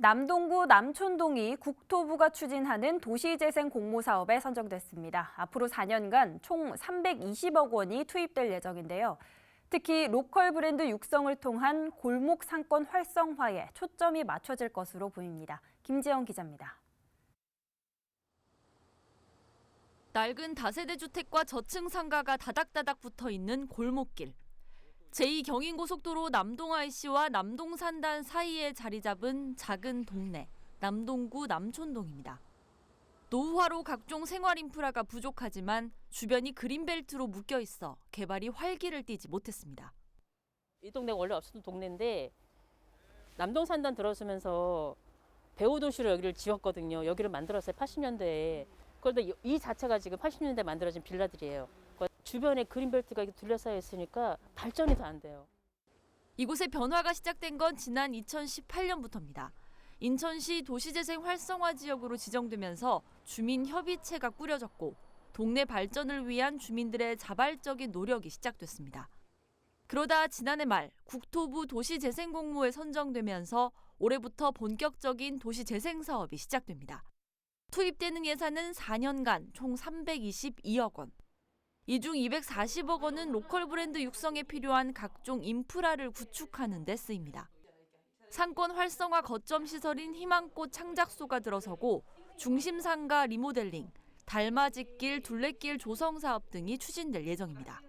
남동구 남촌동이 국토부가 추진하는 도시재생 공모 사업에 선정됐습니다. 앞으로 4년간 총 320억 원이 투입될 예정인데요. 특히 로컬 브랜드 육성을 통한 골목 상권 활성화에 초점이 맞춰질 것으로 보입니다. 김지영 기자입니다. 낡은 다세대 주택과 저층 상가가 다닥다닥 붙어 있는 골목길. 제2경인고속도로 남동 IC와 남동 산단 사이에 자리 잡은 작은 동네, 남동구 남촌동입니다. 노후화로 각종 생활 인프라가 부족하지만 주변이 그린벨트로 묶여 있어 개발이 활기를 띠지 못했습니다. 이 동네가 원래 없었던 동네인데 남동 산단 들어서면서 배우 도시로 여기를 지었거든요. 여기를 만들었어요. 80년대에. 그런데 이- 이 자체가 지금 80년대 에 만들어진 빌라들이에요. 그 주변에 그린벨트가 둘러싸여 있으니까 발전이 더 안 돼요. 이곳의 변화가 시작된 건 지난 2018년부터입니다. 인천시 도시재생 활성화 지역으로 지정되면서 주민 협의체가 꾸려졌고 동네 발전을 위한 주민들의 자발적인 노력이 시작됐습니다. 그러다 지난해 말 국토부 도시재생공모에 선정되면서 올해부터 본격적인 도시재생 사업이 시작됩니다. 투입되는 예산은 4년간 총 322억 원. 이 중 240억 원은 로컬 브랜드 육성에 필요한 각종 인프라를 구축하는 데 쓰입니다. 상권 활성화 거점 시설인 희망꽃 창작소가 들어서고 중심 상가 리모델링, 달맞이길, 둘레길 조성 사업 등이 추진될 예정입니다.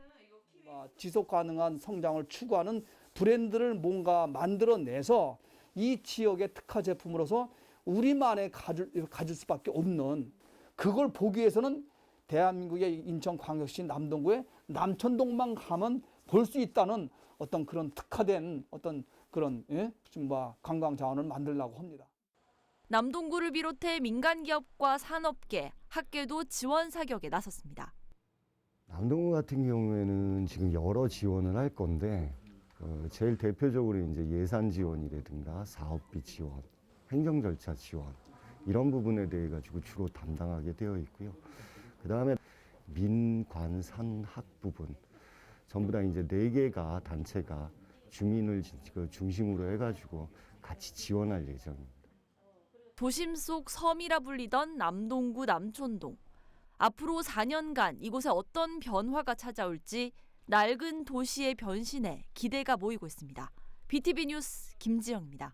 아, 지속 가능한 성장을 추구하는 브랜드를 뭔가 만들어내서 이 지역의 특화 제품으로서 우리만의 가질, 가질 수밖에 없는 그걸 보기 위해서는 대한민국의 인천광역시 남동구의 남천동만 가면 볼 수 있다는 어떤 그런 특화된 어떤 그런 예? 좀뭐 관광 자원을 만들려고 합니다. 남동구를 비롯해 민간 기업과 산업계, 학계도 지원 사격에 나섰습니다. 남동구 같은 경우에는 지금 여러 지원을 할 건데 어, 제일 대표적으로 이제 예산 지원이라든가 사업비 지원, 행정 절차 지원 이런 부분에 대해 가지고 주로 담당하게 되어 있고요. 그 다음에 민관산학 부분 전부 다 이제 네 개가 단체가 주민을 지- 그 중심으로 해가지고 같이 지원할 예정입니다. 도심 속 섬이라 불리던 남동구 남촌동. 앞으로 4년간 이곳에 어떤 변화가 찾아올지 낡은 도시의 변신에 기대가 모이고 있습니다. BTV 뉴스 김지영입니다.